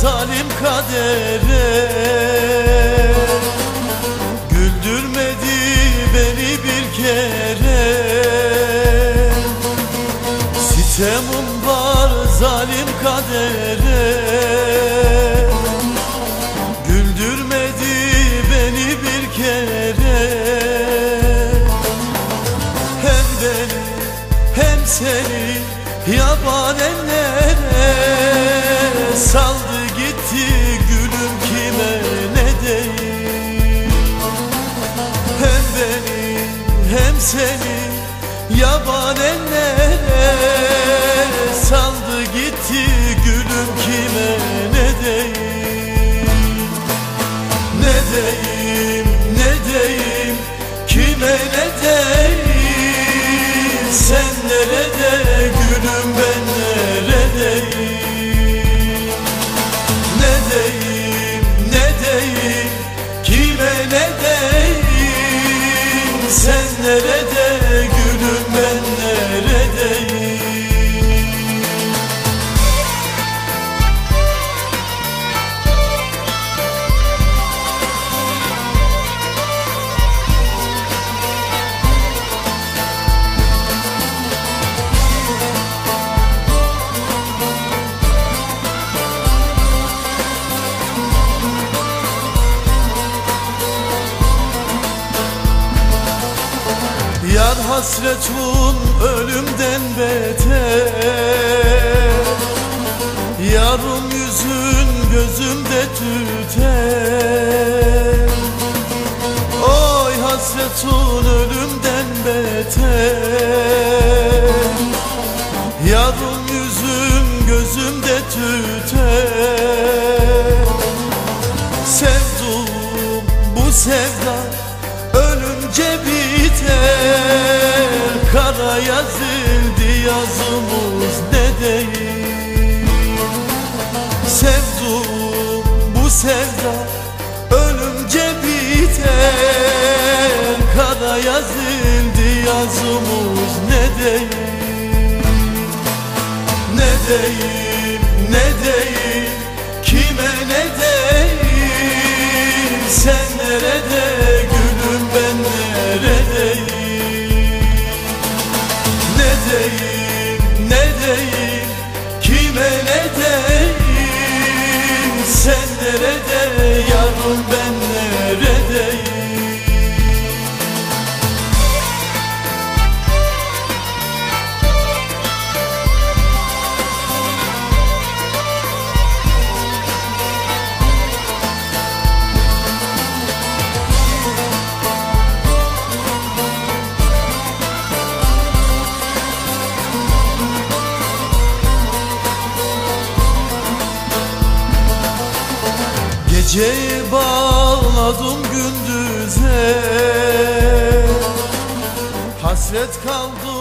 zalim kadere. Güldürmedi beni bir kere. Sitemim var zalim kadere. Güldürmedi beni bir kere. Hem beni hem seni yaban ellere Saldı gitti gülüm kime ne deyim Hem beni hem seni yaban ellere Saldı gitti gülüm kime Yar hasretun ölümden beter. Yarım yüzün gözümde tüter. Oy hasretun ölümden beter. Yarım yüzüm gözümde tüter. Sevdum bu sevda ölünce biter yazıldı yazımız ne değil Sevdum bu sevda ölünce biter. Kara yazıldı yazımız ne değil Ne deyim ne deyim kime ne deyim Sen nerede deyim kime ne deyim Sen nerede Geceyi bağladım gündüze. Hasret kaldı